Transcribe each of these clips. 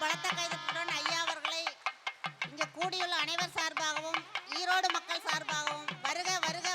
பலத்த கைதட்டுடன் ஐயா அவர்களை இங்கு கூடியுள்ள அனைவர் சார்பாகவும் ஈரோடு மக்கள் சார்பாகவும் வருக வருக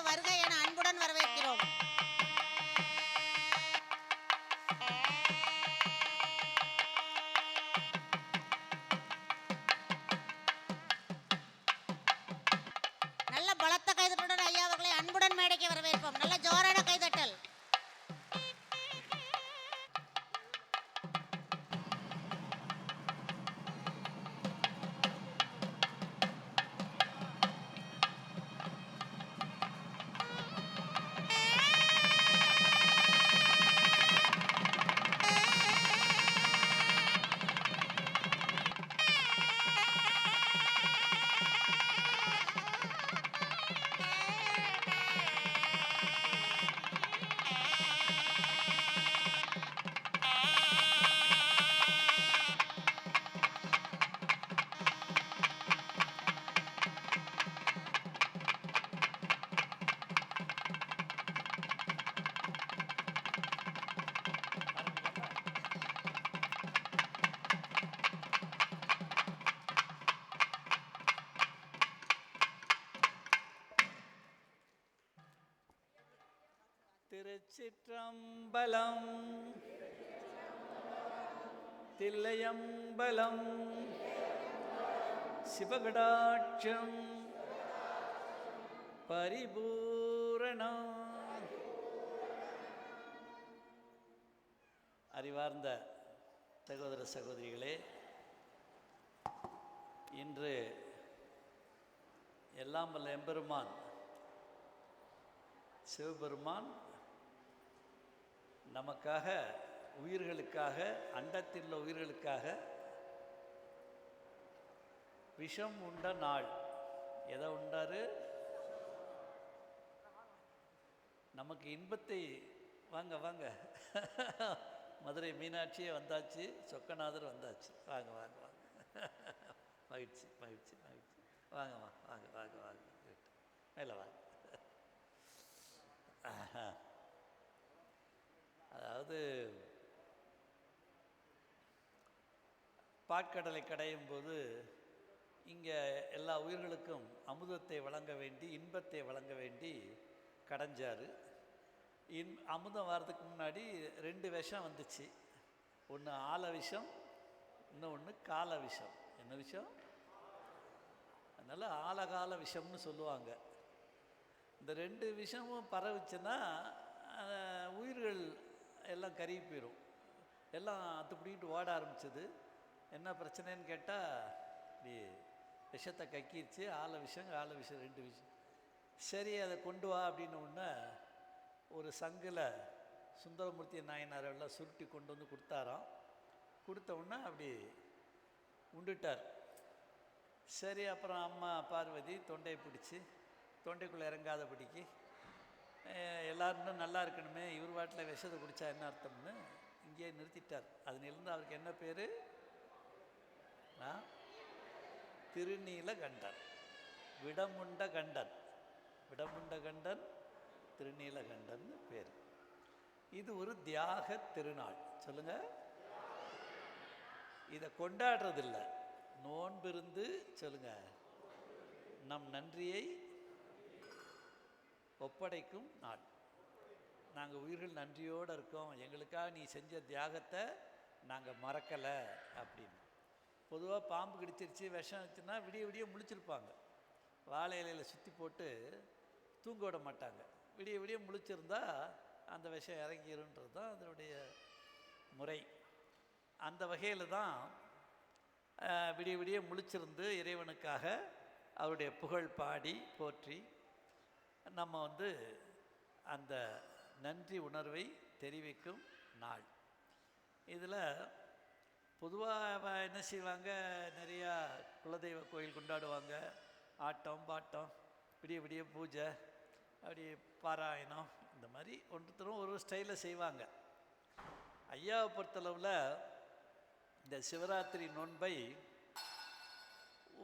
திருச்சிற்றம்பலம். தில்லையம்பலம். சிவகடாட்சம். பரிபூரணம். அறிவார்ந்த சகோதர சகோதரிகளே இன்று எல்லாம் வல்ல எம்பெருமான் சிவபெருமான் நமக்காக உயிர்களுக்காக அண்டத்தில் உள்ள உயிர்களுக்காக விஷம் உண்ட நாள். எதை உண்டாரு? நமக்கு இன்பத்தை வாங்க வாங்க. மதுரை மீனாட்சியே வந்தாச்சு சொக்கநாதர் வந்தாச்சு. வாங்க வாங்க வாங்க. மகிழ்ச்சி மகிழ்ச்சி மகிழ்ச்சி. வாங்க வா வாங்க வாங்க வாங்க. மேலே வாங்க. ஆஹா. அதாவது பாற்கடலை கடையும் போது இங்கே எல்லா உயிர்களுக்கும் அமுதத்தை வழங்க வேண்டி இன்பத்தை வழங்க வேண்டி கடைஞ்சார். இன் அமுதம் வர்றதுக்கு முன்னாடி ரெண்டு விஷம் வந்துச்சு. ஒன்று ஆல விஷம் இன்னொன்று கால விஷம். என்ன விஷம்? அதனால் ஆலகால விஷம்னு சொல்லுவாங்க. இந்த ரெண்டு விஷமும் பரவுச்சுன்னா உயிர்கள் எல்லாம் கருகி போயிடும் எல்லாம் அத்துப்பிடிக்கிட்டு ஓட ஆரம்பிச்சது. என்ன பிரச்சனைன்னு கேட்டால் இப்படி விஷத்தை கக்கிருச்சு ஆள விஷம் ஆள விஷம் ரெண்டு விஷயம் சரி அதை கொண்டு வா அப்படின்னு ஒன்று ஒரு சங்கில் சுந்தரமூர்த்தி நாயனார் எல்லாம் சுருட்டி கொண்டு வந்து கொடுத்தாராம். கொடுத்த உடனே அப்படி உண்டுட்டார். சரி அப்புறம் அம்மா பார்வதி தொண்டையை பிடிச்சி தொண்டைக்குள்ளே இறங்காதபடிக்கு பிடிக்கி எல்லாரும் நல்லா இருக்கணுமே இவர் வாட்டில் விஷத்தை குடித்தா என்ன அர்த்தம்னு இங்கேயே நிறுத்திட்டார். அதுலேருந்து அவருக்கு என்ன பேர்? திருநீல கண்டன் விடமுண்ட கண்டன். விடமுண்ட கண்டன் திருநீல கண்டன் பேர். இது ஒரு தியாக திருநாள். சொல்லுங்க. இதை கொண்டாடுறதில்லை. நோன்பிருந்து சொல்லுங்க. நம் நன்றியை ஒப்படைக்கும் நாள். நாங்கள் உயிர்கள் நன்றியோடு இருக்கோம். எங்களுக்காக நீ செஞ்ச தியாகத்தை நாங்கள் மறக்கலை அப்படின்னு. பொதுவாக பாம்பு கடிச்சிருச்சு விஷம் வச்சுன்னா விடிய விடிய முழிச்சிருப்பாங்க. வாழை இலையில் சுற்றி போட்டு தூங்க விட மாட்டாங்க. விடிய விடிய முழிச்சிருந்தா அந்த விஷம் இறங்கிருன்றது தான் அதனுடைய முறை. அந்த வகையில் தான் விடிய விடிய முழிச்சிருந்து இறைவனுக்காக அவருடைய புகழ் பாடி போற்றி நம்ம வந்து அந்த நன்றி உணர்வை தெரிவிக்கும் நாள். இதில் பொதுவாக என்ன செய்வாங்க? நிறையா குலதெய்வ கோயில் கொண்டாடுவாங்க. ஆட்டம் பாட்டம் விடிய விடிய பூஜை அப்படி பாராயணம் இந்த மாதிரி ஒன்றுத்தரும் ஒரு ஒரு ஸ்டைலில் செய்வாங்க. ஐயாவை பொறுத்தளவில் இந்த சிவராத்திரி நோன்பை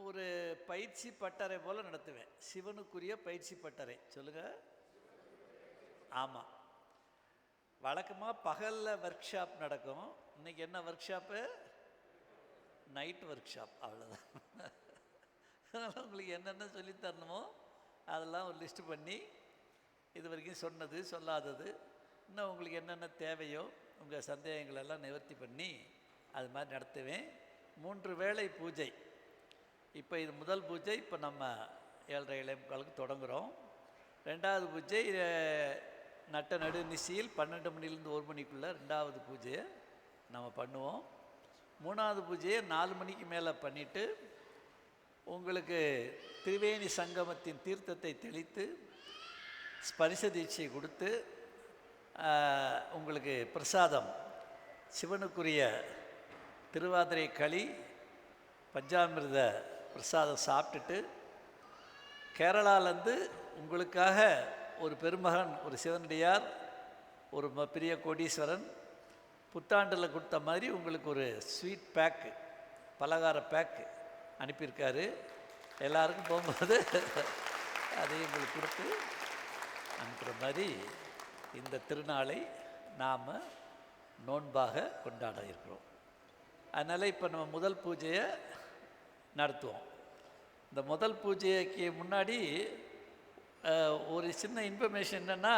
ஒரு பயிற்சி பட்டறை போல் நடத்துவேன். சிவனுக்குரிய பயிற்சி பட்டறை. சொல்லுங்க. ஆமாம் வழக்கமாக பகலில் ஒர்க் ஷாப் நடக்கும். இன்றைக்கி என்ன workshop night workshop அவ்வளோதான் அதனால் உங்களுக்கு என்னென்ன சொல்லித் தரணுமோ அதெல்லாம் ஒரு லிஸ்ட்டு பண்ணி இது வரைக்கும் சொன்னது சொல்லாதது. இன்னும் உங்களுக்கு என்னென்ன தேவையோ உங்கள் சந்தேகங்களெல்லாம் நிவர்த்தி பண்ணி அது மாதிரி நடத்துவேன். மூன்று வேளை பூஜை. இப்போ இது முதல் பூஜை இப்போ நம்ம ஏழரை இளைய தொடங்குகிறோம் ரெண்டாவது பூஜை நட்ட நடு நிசியில் பன்னெண்டு மணிலேருந்து ஒரு மணிக்குள்ளே ரெண்டாவது பூஜையை நம்ம பண்ணுவோம். மூணாவது பூஜையை நாலு மணிக்கு மேலே பண்ணிவிட்டு உங்களுக்கு திரிவேணி சங்கமத்தின் தீர்த்தத்தை தெளித்து ஸ்பரிச தீட்சை கொடுத்து உங்களுக்கு பிரசாதம் சிவனுக்குரிய திருவாதிரை களி பஞ்சாமிர்த பிரசாதம் சாப்பிட்டுட்டு கேரளாலேருந்து உங்களுக்காக ஒரு பெருமகன் ஒரு சிவனடியார் ஒரு ம- பெரிய கோடீஸ்வரன் புத்தாண்டில் கொடுத்த மாதிரி உங்களுக்கு ஒரு ஸ்வீட் பேக்கு பலகார பேக்கு அனுப்பியிருக்காரு. எல்லாருக்கும் போகும்போது அதையும் உங்களுக்கு கொடுத்து அனுப்புகிற மாதிரி இந்த திருநாளை நாம் நோன்பாக கொண்டாட இருக்கிறோம். அதனால் இப்போ நம்ம முதல் பூஜையை நடத்துவோம். இந்த முதல் பூஜைக்கு முன்னாடி ஒரு சின்ன இன்ஃபர்மேஷன் என்னென்னா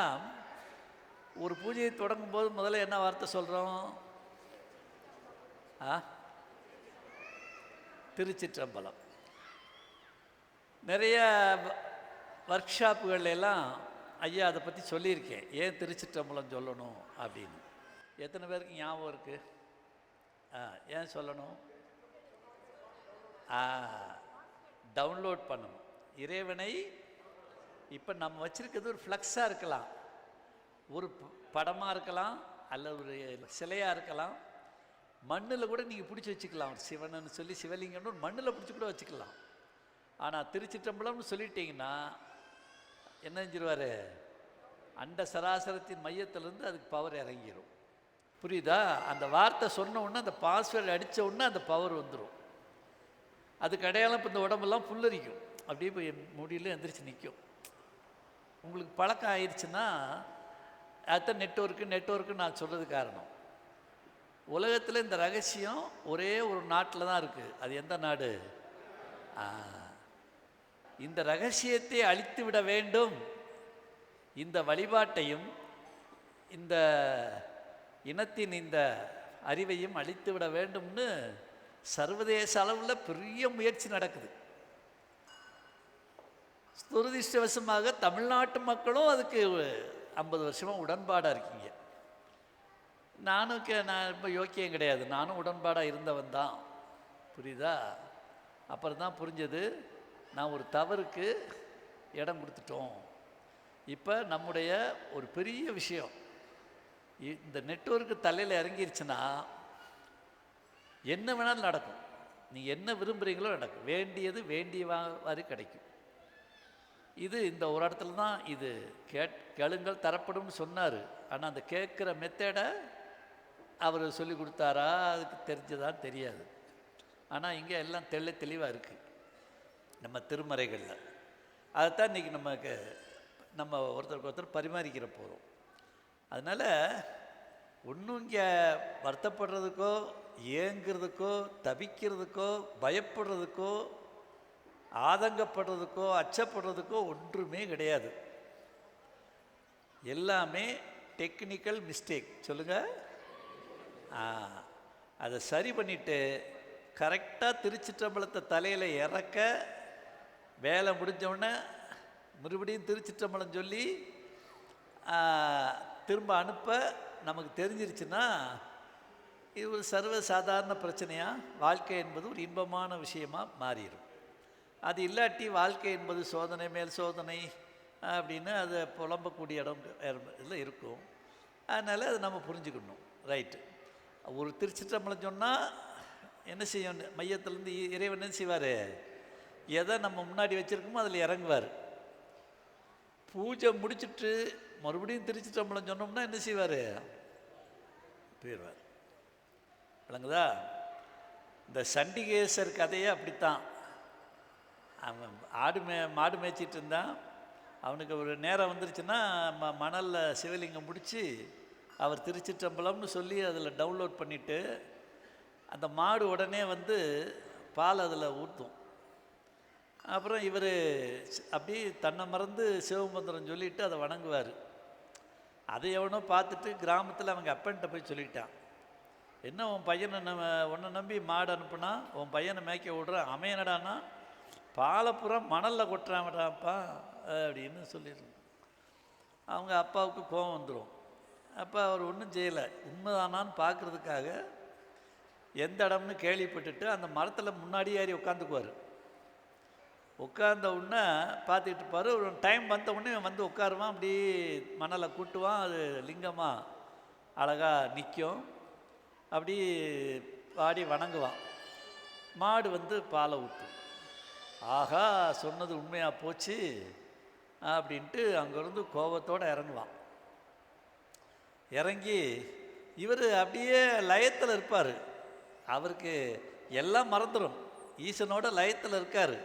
ஒரு பூஜையை தொடங்கும் போது முதல்ல என்ன வார்த்தை சொல்கிறோம் ஆ? திருச்சிற்றம்பலம். நிறைய ஒர்க் ஷாப்புகள் எல்லாம் ஐயா அதை பற்றி சொல்லியிருக்கேன். ஏன் திருச்சிற்றம்பலம் சொல்லணும் அப்படின்னு. எத்தனை பேருக்கு ஞாபகம் இருக்குது ஆ ஏன் சொல்லணும்? டவுன்லோட் பண்ணணும். இறைவனை இப்போ நம்ம வச்சுருக்கிறது ஒரு ஃப்ளக்ஸாக இருக்கலாம். ஒரு படமாக இருக்கலாம் அல்லது ஒரு சிலையாக இருக்கலாம். மண்ணில் கூட நீங்கள் பிடிச்சி வச்சுக்கலாம். ஒரு சிவனன்னு சொல்லி சிவலிங்கம்னு ஒரு மண்ணில் பிடிச்சி கூட வச்சுக்கலாம். ஆனால் திருச்சிற்றம்பலம்னு சொல்லிட்டீங்கன்னா என்ன செஞ்சிருவார்? அண்ட சராசரத்தின் மையத்திலேருந்து அதுக்கு பவர் இறங்கிடும் புரியுதா? அந்த வார்த்தை சொன்ன உடனே அந்த பாஸ்வேர்டு அடித்த உடனே அந்த பவர் வந்துடும் அதுக்கு அடையாளம் இப்போ இந்த உடம்பெல்லாம் புல்லரிக்கும். அப்படியே போய் முடியல எந்திரிச்சு நிற்கும் உங்களுக்கு பழக்கம் ஆயிடுச்சுன்னா அதுதான் நெட்ஒர்க்கு நெட்ஒர்க்கு நான் சொல்கிறது காரணம். உலகத்தில் இந்த ரகசியம் ஒரே ஒரு நாட்டில் தான் இருக்குது அது எந்த நாடு? இந்த ரகசியத்தை அழித்து விட வேண்டும். இந்த வழிபாட்டையும் இந்த இனத்தின் இந்த அறிவையும் அழித்து விட வேண்டும்னு சர்வதேச அளவில் பெரிய முயற்சி நடக்குது. துரதிருஷ்டவசமாக தமிழ்நாட்டு மக்களும் அதுக்கு ஐம்பது வருஷமாக உடன்பாடாக இருக்கீங்க. நானும் கே நான் ரொம்ப யோக்கியம் கிடையாது. நானும் உடன்பாடாக இருந்தவன் தான். புரியுதா? அப்புறம் தான் புரிஞ்சது நான் ஒரு தவறுக்கு இடம் கொடுத்துட்டோம். இப்போ நம்முடைய ஒரு பெரிய விஷயம். இந்த நெட்வொர்க்கு தலையில் இறங்கிருச்சுன்னா என்ன வேணாலும் நடக்கும். நீ என்ன விரும்புகிறீங்களோ நடக்கும். வேண்டியது வேண்டியவாறு கிடைக்கும். இது இந்த ஒரு இடத்துல தான் இது கேட் கேளுங்கள் தரப்படும்னு சொன்னார். ஆனால் அந்த கேட்குற மெத்தேடை அவர் சொல்லி கொடுத்தாரா? அதுக்கு தெரிஞ்சதான்னு தெரியாது. ஆனால் இங்கே எல்லாம் தெள்ள தெளிவாக இருக்குது நம்ம திருமறைகளில். அதைத்தான் இன்றைக்கி நமக்கு நம்ம ஒருத்தருக்கு ஒருத்தர் பரிமாறிக்கிற போகிறோம் அதனால் ஒன்றும் இங்கே வருத்தப்படுறதுக்கோ ஏங்கிறதுக்கோ தவிக்கிறதுக்கோ பயப்படுறதுக்கோ ஆதங்கப்படுறதுக்கோ அச்சப்படுறதுக்கோ ஒன்றுமே கிடையாது. எல்லாமே டெக்னிக்கல் மிஸ்டேக் சொல்லுங்கள் அதை சரி பண்ணிவிட்டு கரெக்டாக திருச்சிற்றம்பலத்தை தலையில் இறக்க வேலை முடிஞ்சவுடனே மறுபடியும் திருச்சிற்றம்பலம் சொல்லி திரும்ப அனுப்ப நமக்கு தெரிஞ்சிருச்சுன்னா இது ஒரு சர்வ சாதாரண பிரச்சனையாக வாழ்க்கை என்பது ஒரு இன்பமான விஷயமா மாறிடும். அது இல்லாட்டி வாழ்க்கை என்பது சோதனை மேல் சோதனை அப்படின்னு அது புலம்பக்கூடிய இடம் இதில் இருக்கும். அதனால் அதை நம்ம புரிஞ்சுக்கணும். ரைட்டு. ஒரு திருச்சிற்றம்பலம் சொன்னால் என்ன செய்யும்? மையத்துலேருந்து இறைவன் என்ன செய்வார்? எதை நம்ம முன்னாடி வச்சுருக்கோமோ அதில் இறங்குவார். பூஜை முடிச்சிட்டு மறுபடியும் திருச்சிற்றம்பலம் சொன்னோம்னா என்ன செய்வார்? போயிடுவார். விளங்குதா? இந்த சண்டிகேசர் கதையே அப்படித்தான். அவன் ஆடு மே மாடு மேய்ச்சிட்டு இருந்தான். அவனுக்கு ஒரு நேரம் வந்துருச்சுன்னா ம மணலில் சிவலிங்கம் முடித்து அவர் திருச்சிற்றம்பலம்னு சொல்லி அதில் டவுன்லோட் பண்ணிவிட்டு அந்த மாடு உடனே வந்து பால் அதில் ஊற்றும் அப்புறம் இவர் அப்படியே தன்னை மறந்து சிவமந்திரம் சொல்லிவிட்டு அதை வணங்குவார். அதை எவனோ பார்த்துட்டு கிராமத்தில் அவங்க அப்பன்ட்ட போய் சொல்லிட்டான். என்ன உன் பையனை நம்ம உன்னை நம்பி மாடு அனுப்புனா உன் பையனை மேய்க்க விடுறான் அவன் என்னடான்னா பாலப்புறம் மணலில் கொட்டுறான்டாப்பா அப்படின்னு சொல்லிடுறோம் அவங்க அப்பாவுக்கு கோபம் வந்துடும் அப்போ அவர் ஒன்றும் செய்யலை. உண்மைதானான்னு பார்க்குறதுக்காக எந்த இடம்னு கேள்விப்பட்டுட்டு அந்த மரத்தில் முன்னாடி ஏறி உட்காந்துக்குவார். உட்கார்ந்த உடனே பார்த்துக்கிட்டு இருப்பார். ஒரு டைம் வந்த உடனே இவன் வந்து உட்காருவான் அப்படி மணலை கூட்டுவான். அது லிங்கமாக அழகாக நிற்கும் அப்படி பாடி வணங்குவான். மாடு வந்து பாலை ஊற்றும் ஆகா சொன்னது உண்மையாக போச்சு அப்படின்ட்டு அங்கேருந்து கோபத்தோடு இறங்குவான். இறங்கி இவர் அப்படியே லயத்தில் இருப்பார். அவருக்கு எல்லாம் மறந்துடும் ஈசனோட லயத்தில் இருக்கார்.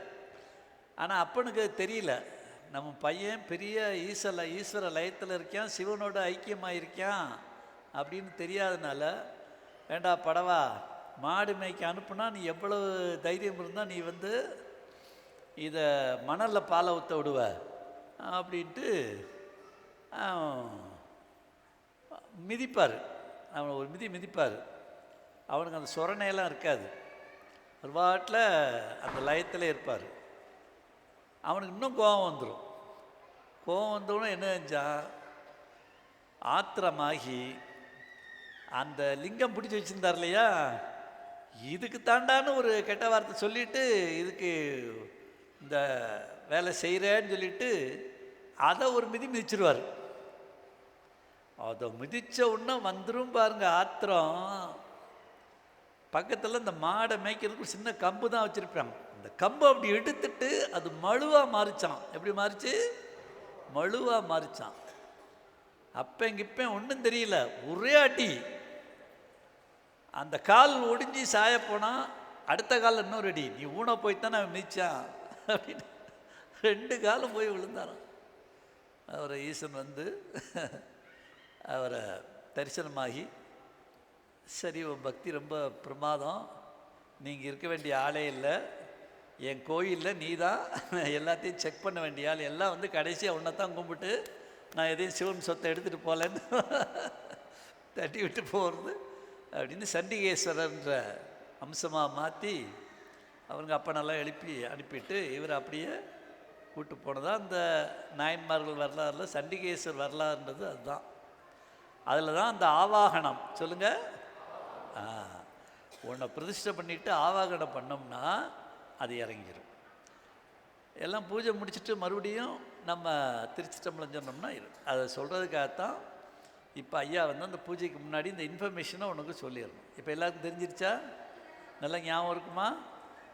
ஆனால் அப்பனுக்கு தெரியல. நம்ம பையன் பெரிய ஈசல ஈஸ்வர லயத்தில் இருக்கான் சிவனோட ஐக்கியமாக இருக்கான் அப்படின்னு தெரியாதனால வேண்டா படவா? மாடு மேய்க்க அனுப்புனா நீ எவ்வளவு தைரியம் இருந்தால் நீ வந்து இதை மணலில் பாலை ஊற்ற விடுவ. அப்படின்ட்டு மிதிப்பார். அவனை ஒரு மிதி மிதிப்பார். அவனுக்கு அந்த சொரணையெல்லாம் இருக்காது. ஒரு பாட்டில் அந்த லயத்தில் இருப்பார். அவனுக்கு இன்னும் கோபம் வந்துடும் கோபம் வந்தவொடனே என்ன செஞ்சான்? ஆத்திரமாகி அந்த லிங்கம் பிடிச்சி வச்சுருந்தார் இல்லையா? இதுக்கு தாண்டான்னு ஒரு கெட்ட வார்த்தை சொல்லிட்டு இதுக்கு இந்த வேலை செய்கிறேன்னு சொல்லிட்டு அதை ஒரு மிதி மிதிச்சிருவார். அதை மிதித்த உடனே வந்துடும் பாருங்க ஆத்திரம். பக்கத்தில் இந்த மாடை மேய்க்கிறதுக்கு ஒரு சின்ன கம்பு தான் வச்சுருப்பாங்க. அந்த கம்பை அப்படி எடுத்துட்டு அது மழுவாக மாறிச்சான். எப்படி மாறிச்சு? மழுவாக மாறிச்சான். அப்போ இங்கிப்ப ஒன்றும் தெரியல. ஒரே அடி. அந்த கால் ஒடிஞ்சு சாய போனால் அடுத்த கால் இன்னொரு அடி. நீ ஊன போய் தானே மிதிச்சான். அப்படின்னு. ரெண்டு காலும் போய் விழுந்தாராம். அவரை ஈசன் வந்து அவரை தரிசனமாகி சரி உன் பக்தி ரொம்ப பிரமாதம். நீங்கள் இருக்க வேண்டிய ஆளே இல்லை. என் கோயிலில் நீ தான் எல்லாத்தையும் செக் பண்ண வேண்டிய ஆள். எல்லாம் வந்து கடைசியாக உன்னை தான் கும்பிட்டு நான் எதையும் சிவன் சொத்தை எடுத்துகிட்டு போகலன்னு தட்டி விட்டு போகிறது அப்படின்னு சண்டிகேஸ்வரர்ன்ற அம்சமாக மாற்றி அவங்க அப்பனெல்லாம் எழுப்பி அனுப்பிட்டு இவர் அப்படியே கூட்டு போனதாக அந்த நாயன்மார்கள் வரலாறுல சண்டிகேஸ்வர் வரலாறுன்றது அதுதான். அதில் தான் அந்த ஆவாகனம். சொல்லுங்கள் உன்னை பிரதிஷ்டை பண்ணிவிட்டு ஆவாகனம் பண்ணோம்னா அது இறங்கிடும் எல்லாம் பூஜை முடிச்சுட்டு மறுபடியும் நம்ம திருச்சிட்டம்பலம் சொன்னோம்னா இரு- அதை சொல்கிறதுக்காகத்தான் இப்போ ஐயா வந்து அந்த பூஜைக்கு முன்னாடி இந்த இன்ஃபர்மேஷனை உனக்கு சொல்லிடணும். இப்போ எல்லாருக்கும் தெரிஞ்சிருச்சா? நல்லா ஞாபகம் இருக்குமா?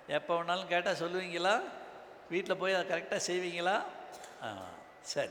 எப்போ வேணாலும் கேட்டால் சொல்லுவீங்களா? வீட்டில் போய் அதை கரெக்டாக செய்வீங்களா? ஆ சரி.